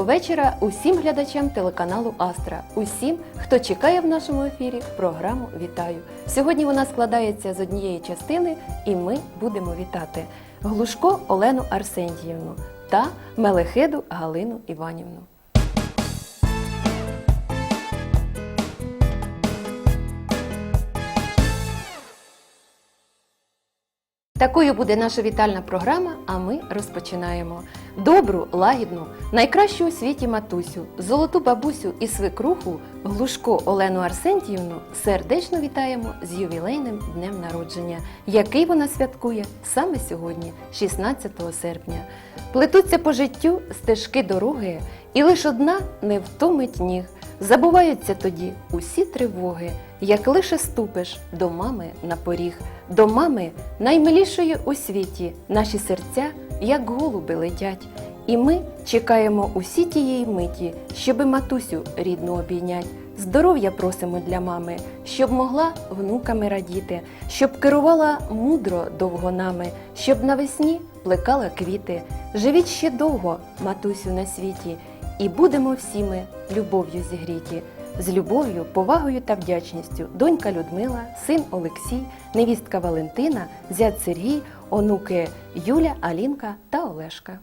Доброго вечора усім глядачам телеканалу Астра, усім, хто чекає в нашому ефірі програму Вітаю. Сьогодні вона складається з однієї частини, і ми будемо вітати Глушко Олену Арсентіївну та Мелехеду Галину Іванівну. Такою буде наша вітальна програма, а ми розпочинаємо. Добру, лагідну, найкращу у світі матусю, золоту бабусю і свекруху Глушко Олену Арсентіївну сердечно вітаємо з ювілейним днем народження, який вона святкує саме сьогодні, 16 серпня. Плетуться по життю стежки дороги, і лиш одна не втомить ніг. Забуваються тоді усі тривоги, як лише ступиш до мами на поріг, до мами наймилішої у світі, наші серця, як голуби летять. І ми чекаємо усі тієї миті, щоби матусю рідну обійнять. Здоров'я просимо для мами, щоб могла внуками радіти, щоб керувала мудро довго нами, щоб навесні плекала квіти. Живіть ще довго, матусю, на світі, і будемо всі ми любов'ю зігріті. З любов'ю, повагою та вдячністю донька Людмила, син Олексій, невістка Валентина, зять Сергій, онуки Юля, Алінка та Олешка.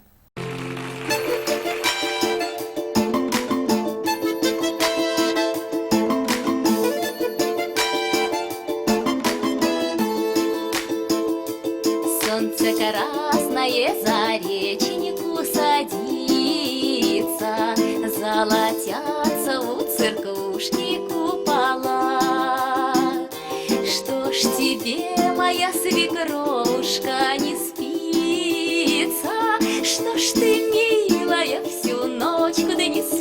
Моя свекровушка, не спится? Что ж ты, милая, всю ночь куда не спала?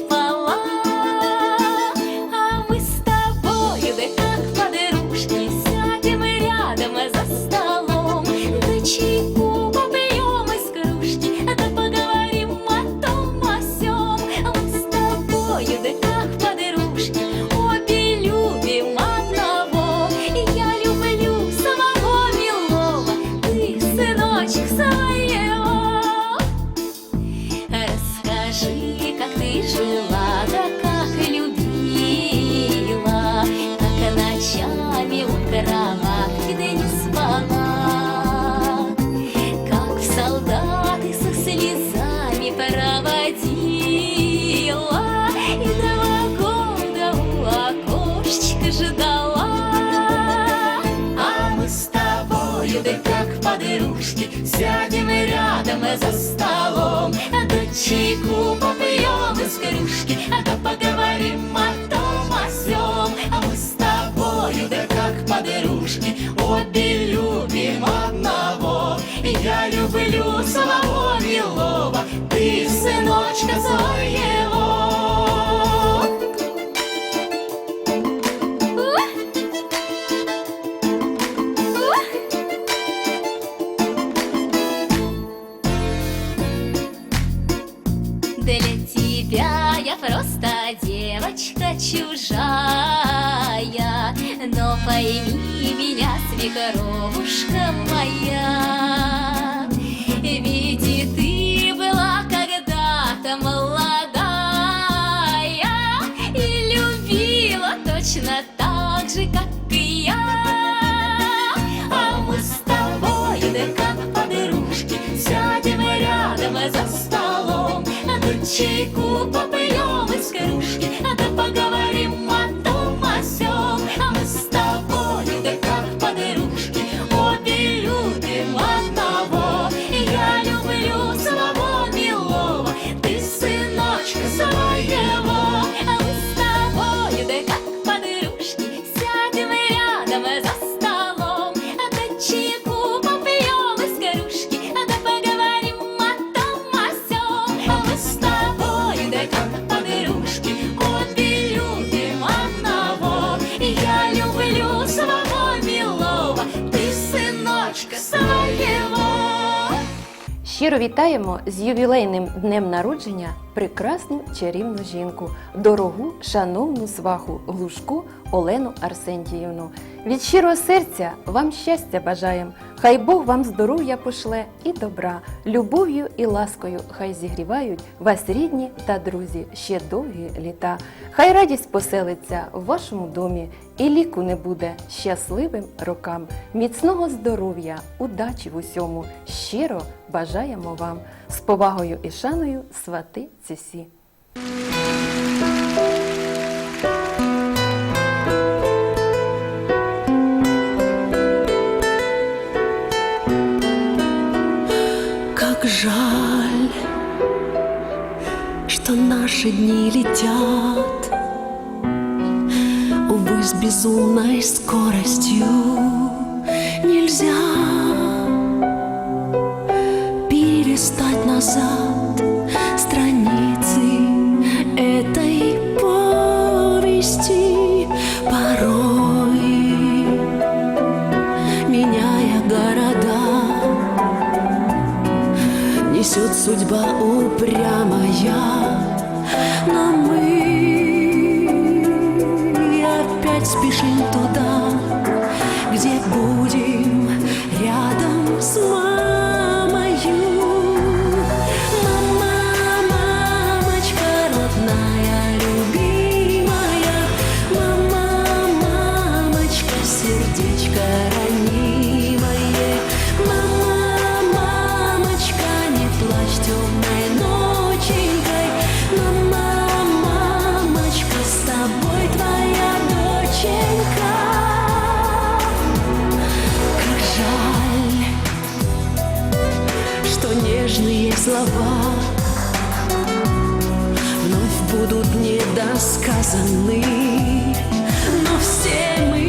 рядом за столом, да чайку попьем из кружки, да поговорим о том, о сём. А мы с тобою, да как подружки, обе любим одного. Я люблю самого милого, ты сыночка своего. Свекровушка моя, ведь и ты была когда-то молодая и любила точно так же, как и я. А мы с тобой, да как подружки, сядем рядом за столом, да чайку попьем из кружки, Щиро вітаємо з ювілейним днем народження прекрасну чарівну жінку, дорогу, шановну сваху Глушко Олену Арсентіївну. Від щирого серця вам щастя бажаєм. Хай Бог вам здоров'я пошле і добра, любов'ю і ласкою хай зігрівають вас рідні та друзі ще довгі літа. Хай радість поселиться в вашому домі і ліку не буде щасливим рокам. Міцного здоров'я, удачі в усьому щиро бажаємо вам. З повагою і шаною свати цісі. Наши дни летят Увы, с безумной скоростью Нельзя Перестать назад недосказаны Но все мы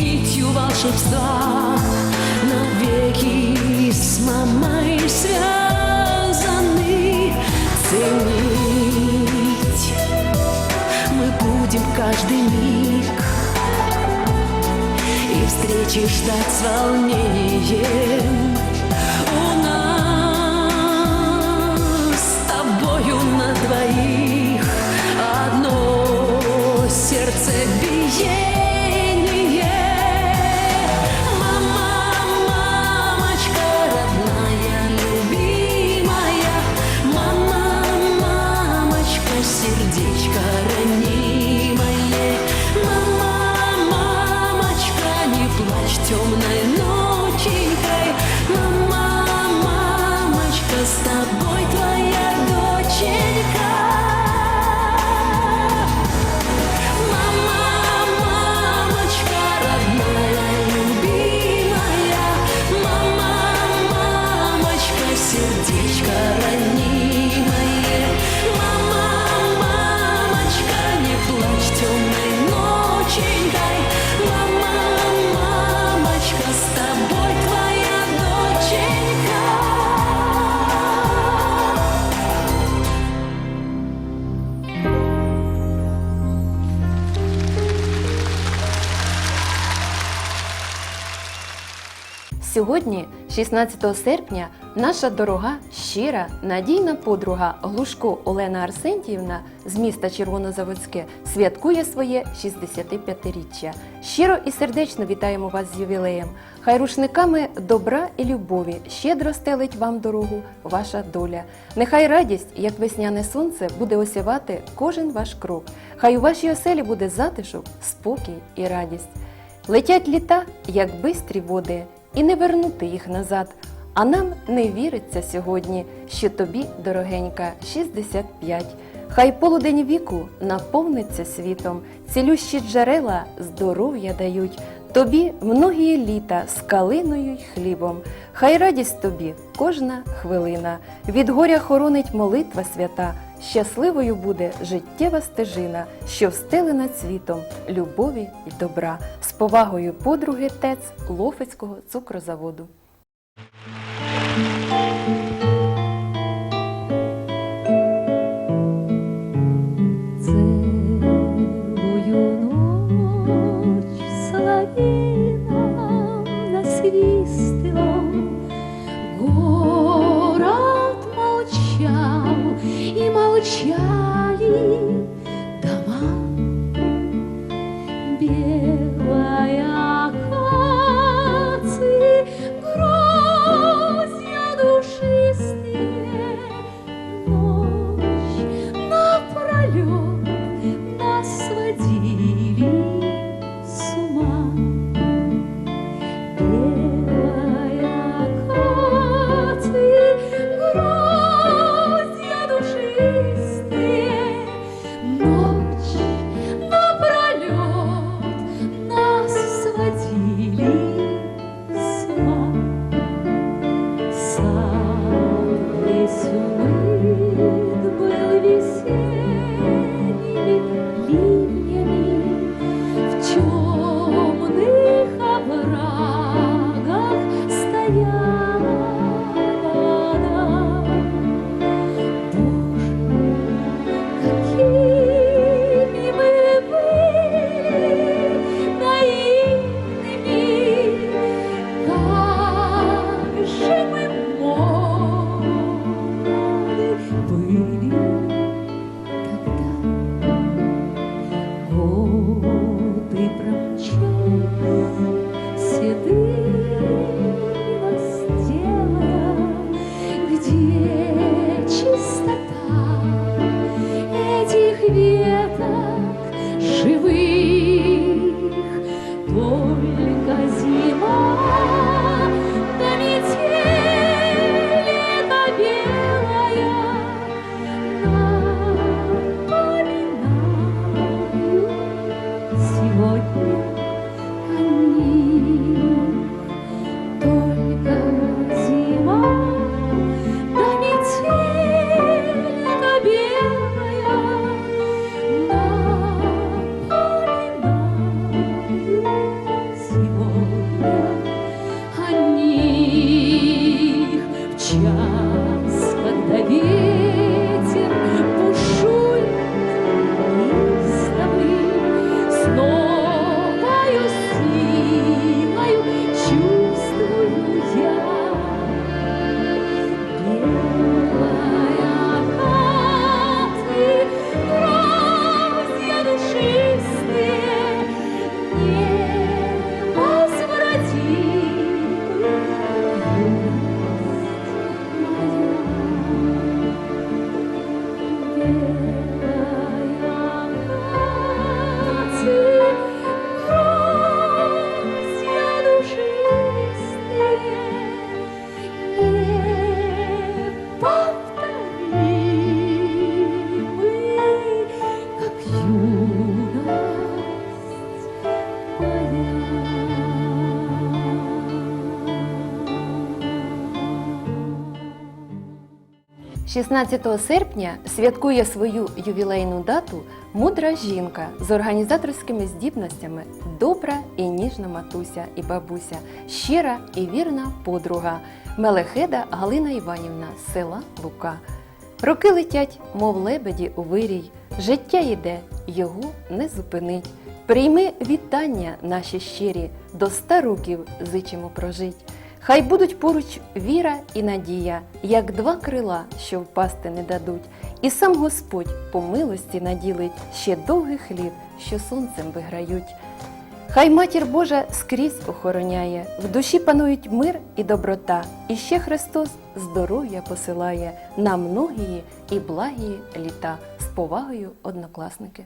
нитью волшебства Навеки с мамой связаны. Ценить мы будем каждый миг И встречи ждать с волнением двоих Одно сердце биение Сьогодні, 16 серпня, наша дорога, щира, надійна подруга Глушко Олена Арсентіївна з міста Червонозаводське святкує своє 65-річчя. Щиро і сердечно вітаємо вас з ювілеєм. Хай рушниками добра і любові щедро стелить вам дорогу ваша доля. Нехай радість, як весняне сонце, буде осявати кожен ваш крок. Хай у вашій оселі буде затишок, спокій і радість. Летять літа, як бистрі води, і не вернути їх назад. А нам не віриться сьогодні, що тобі, дорогенька, 65. Хай полудень віку наповниться світом, цілющі джерела здоров'я дають. Тобі многії літа з калиною й хлібом. Хай радість тобі кожна хвилина. Від горя хоронить молитва свята. Щасливою буде життєва стежина, що встелена цвітом любові й добра. З повагою подруги ТЕЦ Лофицького цукрозаводу. 16 серпня святкує свою ювілейну дату мудра жінка з організаторськими здібностями, добра і ніжна матуся і бабуся, щира і вірна подруга Мелехеда Галина Іванівна села Лука. Роки летять, мов лебеді у вирій, життя йде, його не зупинить. Прийми вітання наші щирі, до ста років зичимо прожить. Хай будуть поруч віра і надія, як два крила, що впасти не дадуть, і сам Господь по милості наділить ще довгих літ, що сонцем виграють. Хай матір Божа скрізь охороняє, в душі панують мир і доброта, і ще Христос здоров'я посилає на многії і благії літа. З повагою, однокласники.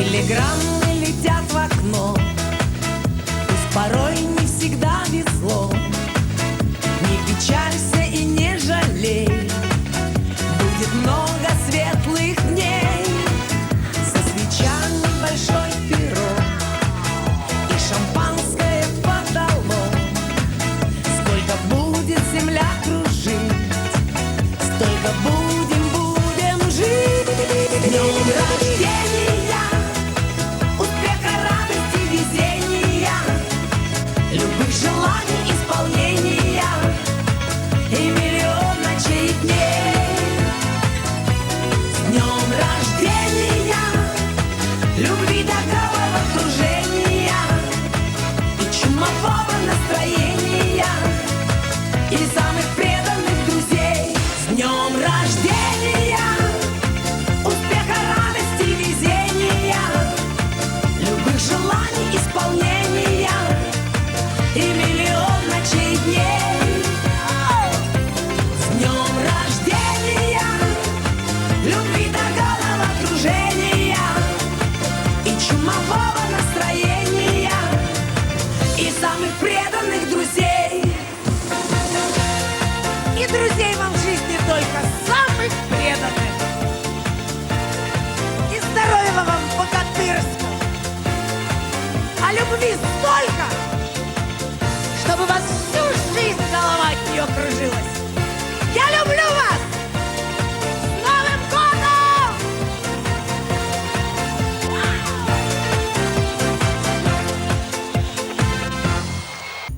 Телеграммы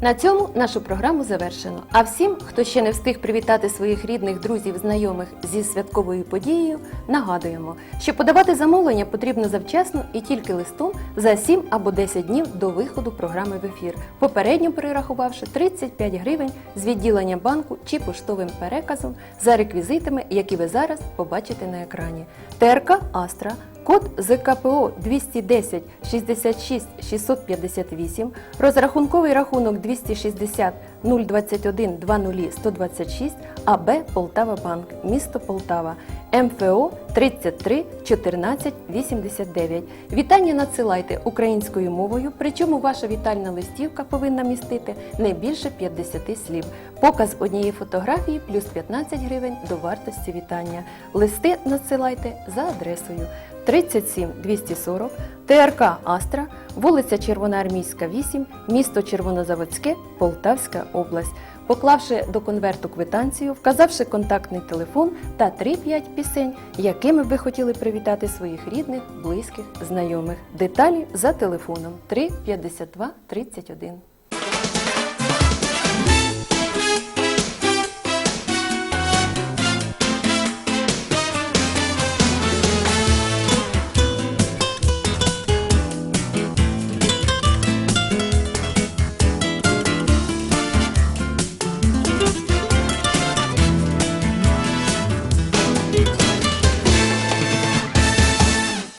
На цьому нашу програму завершено. А всім, хто ще не встиг привітати своїх рідних, друзів, знайомих зі святковою подією, нагадуємо, що подавати замовлення потрібно завчасно і тільки листом за 7 або 10 днів до виходу програми в ефір, попередньо перерахувавши 35 гривень з відділення банку чи поштовим переказом за реквізитами, які ви зараз побачите на екрані. ТРК Астра Код ЗКПО 210 66 658, розрахунковий рахунок 260 021 20 126, АБ Полтава Банк, місто Полтава, МФО 33 14 89. Вітання надсилайте українською мовою, причому ваша вітальна листівка повинна містити не більше 50 слів. Показ однієї фотографії плюс 15 гривень до вартості вітання. Листи надсилайте за адресою 37 240 ТРК Астра, вулиця Червоноармійська, 8, місто Червонозаводське, Полтавська область. Поклавши до конверту квитанцію, вказавши контактний телефон та 3-5 пісень, якими ви хотіли привітати своїх рідних, близьких, знайомих. Деталі за телефоном 3 52 31.